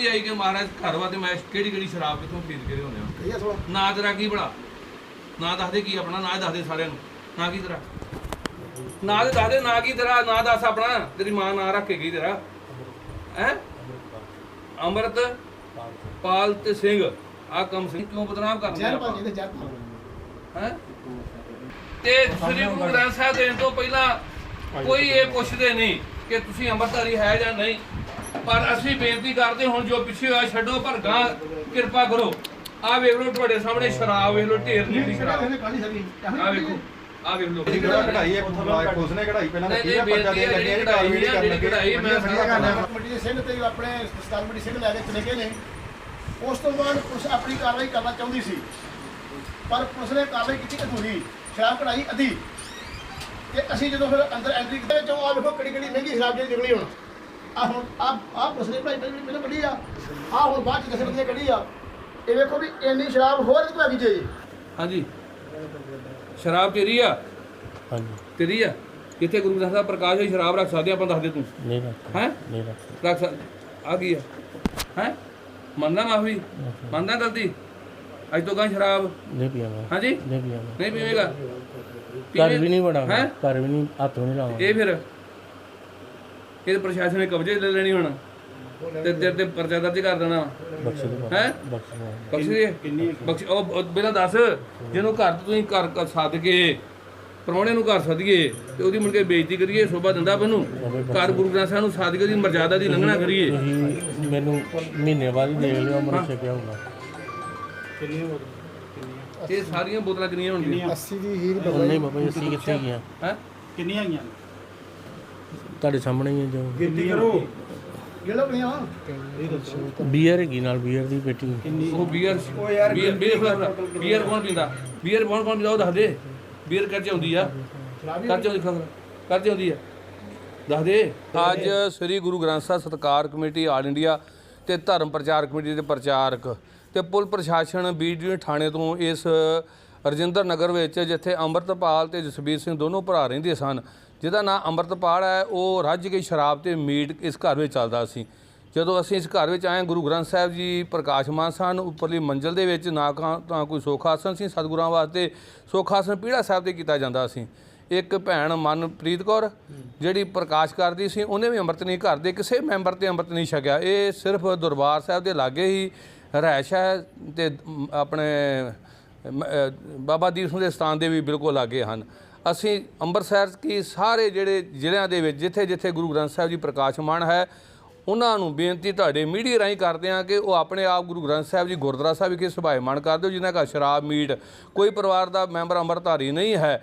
ਨਹੀਂ ਆਈ ਕਿ ਮਹਾਰਾਜ ਘਰ ਵਾ ਤੇ ਮੈਂ ਕਿਹੜੀ ਕਿਹੜੀ ਸ਼ਰਾਬ ਕਿੱਥੋਂ ਖਰੀਦ ਕੇ ਲਿਆਉਂਦੇ ਆ? ਥੋੜਾ ਨਾਂ ਤੇਰਾ ਕੀ ਬੜਾ ਨਾਂ ਦੱਸ ਦੇ ਕੀ ਆਪਣਾ ਨਾਂ ਦੱਸ ਦੇ ਸਾਰਿਆਂ ਨੂੰ। ਨਾਂ ਕੀ ਤੇਰਾ? ਨਾਂ ਦੇ ਦੱਸ ਦੇ ਨਾਂ ਕੀ ਤੇਰਾ ਨਾਂ ਦੱਸ ਆਪਣਾ। ਤੇਰੀ ਮਾਂ ਨਾਂ ਰੱਖ ਕੇ ਗਈ ਤੇਰਾ। ਹੈ? ਅੰਮ੍ਰਿਤ ਪਾਲ ਤੇ ਸਿੰਘ। ਆ ਕੰਮ ਸਿੰਘ ਕਿਉਂ ਬਦਨਾਮ ਕਰਦੇ ਭਾਜੀ ਹੈ? ਤੇ ਸ੍ਰੀ ਗੁਰੂ ਗ੍ਰੰਥ ਸਾਹਿਬ ਦੇਣ ਤੋਂ ਪਹਿਲਾਂ ਕੋਈ ਇਹ ਪੁੱਛਦੇ ਨਹੀਂ ਕਿ ਤੁਸੀਂ ਅੰਮ੍ਰਿਤਧਾਰੀ ਹੈ ਜਾਂ ਨਹੀਂ। ਪਰ ਅਸੀਂ ਬੇਨਤੀ ਕਰਦੇ ਹੁਣ ਜੋ ਪਿੱਛੇ ਹੋਇਆ ਛੱਡੋ ਪਰ ਗਾਂ ਕਿਰਪਾ ਕਰੋ। ਆ ਵੇਖ ਲਓ ਤੁਹਾਡੇ ਸਾਹਮਣੇ ਸ਼ਰਾਬ ਵੇਖ ਲਓ ਢੇਰ ਨੀਲੀ ਸ਼ਰਾਬ ਆ ਵੇਖੋ ਆ ਵੇਖ ਲਓ। ਕਿਹੜਾ ਕਢਾਈ ਹੈ? ਪੁਲਿਸ ਨੇ ਕਢਾਈ। ਪਹਿਲਾਂ ਨਹੀਂ, ਰੱਖੀ ਹੈ ਨਹੀਂ, ਪਰਚਾ ਦੇ ਲੱਗੇ ਕਢਾਈ ਕਾਰਵਾਈ ਕਰਨ ਲੱਗੇ ਕਢਾਈ ਮੈਂ ਹੈ। ਕਮੇਟੀ ਦੇ ਸਿੰਘ ਤੇ ਆਪਣੇ ਸਤਾਲ ਕਮੇਟੀ ਸਿੰਘ ਲੈ ਕੇ ਚਲੇ ਗਏ ਨੇ ਉਸ ਤੋਂ ਬਾਅਦ ਪੁਲਿਸ ਆਪਣੀ ਕਾਰਵਾਈ ਕਰਨਾ ਚਾਹੁੰਦੀ ਸੀ। ਪਰ ਪੁਲਿਸ ਨੇ ਕਾਰਵਾਈ ਕੀਤੀ ਅਧੂਰੀ ਸ਼ਰਾਬ ਕਢਾਈ ਅੱਧੀ। ਤੇ ਅਸੀਂ ਜਦੋਂ ਫਿਰ ਅੰਦਰ ਐਂਟਰੀ ਕੀਤੀ ਚੋਂ ਆ ਵੇਖੋ ਕਿਹੜੀ ਕਿਹੜੀ ਮਹਿੰਗੀ ਸ਼ਰਾਬ ਜਿਹੜੀ ਨਿਕਲੀ ਹੁਣ। ਆ ਹੁਣ ਆ ਆ ਨੇ ਭਾਈ ਪਹਿਲਾਂ ਪਹਿਲਾਂ ਕੱਢੀ ਆ। ਆ ਹੁਣ ਬਾਅਦ ਚ ਦਸ ਬੰਦੇ ਕੱਢੀ ਆ। ਇਹ ਵੇਖੋ ਵੀ ਇੰਨੀ ਸ਼ਰਾਬ ਹੋਰ ਕਿਤੋਂ ਆ ਗਈ ਜੇ। ਹਾਂਜੀ। ਸ਼ਰਾਬ ਤੇਰੀ ਆ? ਹਾਂਜੀ। ਤੇਰੀ ਆ? ਕਿੱਥੇ ਗੁਰੂ ਗ੍ਰੰਥ ਸਾਹਿਬ ਪ੍ਰਕਾਸ਼ ਹੋਈ ਸ਼ਰਾਬ ਰੱਖ ਸਕਦੇ ਆਪਾਂ ਦੱਸ ਦੇ ਤੂੰ। ਨਹੀਂ ਰੱਖ ਹੈ? ਨਹੀਂ ਰੱਖ ਰੱਖ ਆ ਗਈ ਆ? ਹੈ? ਮੰਨਦਾ ਮਾਫੀ? ਮੰਨਦਾ ਗਲਤੀ? ਅੱਜ ਤੋਂ ਗਾਂ ਸ਼ਰਾਬ? ਨਹੀਂ ਪੀਵਾਂਗਾ। ਹਾਂਜੀ? ਨਹੀਂ ਪੀਵਾਂਗਾ। ਨਹੀਂ ਪੀਵੇਂਗਾ? ਘਰ ਵੀ ਨਹੀਂ ਹੈਂ? ਘਰ ਵੀ ਨਹੀਂ ਹੱਥ ਨਹੀਂ ਲਾਵਾਂਗਾ। ਇਹ ਫਿਰ ਇਹ ਪ੍ਰਸ਼ਾਸਨ ਨੇ ਕਬਜ਼ੇ ਲੈ ਲੈਣੀ ਹੁਣ। ਤੇ ਤੇਰੇ ਤੇ ਪਰਚਾ ਦਰਜ ਕਰ ਦੇਣਾ। ਹੈ? ਬਖਸ਼ ਦੇ ਬਖਸ਼ ਉਹ ਪਹਿਲਾਂ ਦੱਸ ਜਿਹਨੂੰ ਘਰ ਤੋਂ ਤੁਸੀਂ ਘਰ ਘਰ ਸੱਦ ਕੇ ਪ੍ਰਾਹੁਣੇ ਨੂੰ ਘਰ ਸੱਦੀਏ ਤੇ ਉਹਦੀ ਮੁੜ ਕੇ ਬੇਇੱਜ਼ਤੀ ਕਰੀਏ ਸ਼ੋਭਾ ਦਿੰਦਾ ਮੈਨੂੰ ਘਰ ਗੁਰੂ ਗ੍ਰੰਥ ਸਾਹਿਬ ਨੂੰ ਸੱਦ ਕੇ ਉਹਦੀ ਮਰਜ਼ਾਦਾ ਦੀ ਲੰਘਣਾ ਕਰੀਏ। ਮੈਨੂੰ ਮਹੀਨੇ ਬਾਅਦ ਹੀ ਦੇਖ ਲਿਓ ਅਮਰ ਛਕਿਆ ਹੋਊਗਾ। ਇਹ ਸਾਰੀਆਂ ਬੋਤਲਾਂ ਕਿੰਨੀਆਂ ਹੋਣਗੀਆਂ? 80 ਦੀ ਹੀਰ ਉਹ ਨਹੀਂ ਬਾਬਾ ਜੀ, ਅਸੀਂ ਕਿੱਥੇ ਗਿਆ ਹੈ? ਕਿੰਨੀਆਂ ਆਈਆਂ? ਤੁਹਾਡੇ ਸਾਹਮਣੇ ਹੀ ਹੈ ਜੋ। ਗਿਣਤੀ ਕਰੋ। ਗਿਲੋ ਪਈਆਂ ਬੀਅਰ ਹੈਗੀ ਨਾਲ ਬੀਅਰ ਦੀ ਪੇਟੀ। ਉਹ ਬੀਅਰ ਬੀਅਰ ਬੀਅਰ ਬੀਅਰ ਕੌਣ ਪੀਂਦਾ? ਬੀਅਰ ਕੌਣ ਕੌਣ ਪੀਂਦਾ? ਉਹ ਦੱਸ ਦੇ। ਬੀਅਰ ਕੱਚੇ ਹੁੰਦੀ ਆ। ਕੱਚੇ ਹੁੰਦੀ ਖਬਰ ਕੱਚੇ ਹੁੰਦੀ ਆ। ਦੱਸ ਦੇ। ਅੱਜ ਸ੍ਰੀ ਗੁਰੂ ਗ੍ਰੰਥ ਸਾਹਿਬ ਸਤਕਾਰ ਕਮੇਟੀ ਆਲ ਇੰਡੀਆ ਤੇ ਧਰਮ ਪ੍ਰਚਾਰ ਕਮੇਟੀ ਦੇ ਪ੍ਰਚਾਰਕ ਤੇ ਪੁਲ ਪ੍ਰਸ਼ਾਸਨ ਬੀਡੀਓ ਥਾਣੇ ਤੋਂ ਇਸ ਰਜਿੰਦਰ ਨਗਰ ਵਿੱਚ, ਜਿੱਥੇ ਅੰਮ੍ਰਿਤਪਾਲ ਤੇ ਜਸਬੀਰ ਸਿੰਘ ਦੋਨੋਂ ਭਰਾ ਰਹਿੰਦੇ ਸਨ, ਜਿਹਦਾ ਨਾਂ ਅੰਮ੍ਰਿਤਪਾਲ ਹੈ, ਉਹ ਰੱਜ ਕੇ ਸ਼ਰਾਬ ਤੇ ਮੀਟ ਇਸ ਘਰ ਵਿੱਚ ਚੱਲਦਾ ਸੀ। ਜਦੋਂ ਅਸੀਂ ਇਸ ਘਰ ਵਿੱਚ ਆਏ, ਗੁਰੂ ਗ੍ਰੰਥ ਸਾਹਿਬ ਜੀ ਪ੍ਰਕਾਸ਼ਮਾਨ ਸਨ, ਉੱਪਰਲੀ ਮੰਜ਼ਲ ਦੇ ਵਿੱਚ ਨਾ ਤਾਂ ਕੋਈ ਸੁੱਖ ਆਸਨ ਸੀ, ਸਤਿਗੁਰਾਂ ਵਾਸਤੇ ਸੁੱਖ ਆਸਨ ਪੀੜਾ ਸਾਹਿਬ ਤੇ ਕੀਤਾ ਜਾਂਦਾ ਸੀ। ਇੱਕ ਭੈਣ ਮਨਪ੍ਰੀਤ ਕੌਰ, ਜਿਹੜੀ ਪ੍ਰਕਾਸ਼ ਕਰਦੀ ਸੀ, ਉਹਨੇ ਵੀ ਅੰਮ੍ਰਿਤ ਨਹੀਂ ਘਰ ਦੇ ਕਿਸੇ ਮੈਂਬਰ ਤੇ ਅੰਮ੍ਰਿਤ ਨਹੀਂ ਛਕਿਆ। ਇਹ ਸਿਰਫ ਦਰਬਾਰ ਸਾਹਿਬ ਦੇ ਲਾਗੇ ਹੀ ਰਹਿਸ਼ ਹੈ ਤੇ ਆਪਣੇ ਬਾਬਾ ਦੀਪ ਸਿੰਘ ਦੇ ਸਥਾਨ ਦੇ ਵੀ ਬਿਲਕੁਲ ਲਾਗੇ ਹਨ। ਅਸੀਂ ਅੰਮ੍ਰਿਤਸਰ ਕੀ ਸਾਰੇ ਜਿਹੜੇ ਜ਼ਿਲ੍ਹਿਆਂ ਦੇ ਵਿੱਚ ਜਿੱਥੇ ਜਿੱਥੇ ਗੁਰੂ ਗ੍ਰੰਥ ਸਾਹਿਬ ਜੀ ਪ੍ਰਕਾਸ਼ਮਾਨ ਹੈ, ਉਹਨਾਂ ਨੂੰ ਬੇਨਤੀ ਤੁਹਾਡੇ ਮੀਡੀਆ ਰਾਹੀਂ ਕਰਦੇ ਹਾਂ ਕਿ ਉਹ ਆਪਣੇ ਆਪ ਗੁਰੂ ਗ੍ਰੰਥ ਸਾਹਿਬ ਜੀ ਗੁਰਦੁਆਰਾ ਸਾਹਿਬ ਵਿਖੇ ਸੁਭਾਇਮਾਨ ਕਰ ਦਿਓ, ਜਿਨ੍ਹਾਂ ਦਾ ਸ਼ਰਾਬ, ਮੀਟ, ਕੋਈ ਪਰਿਵਾਰ ਦਾ ਮੈਂਬਰ ਅੰਮ੍ਰਿਤਧਾਰੀ ਨਹੀਂ ਹੈ।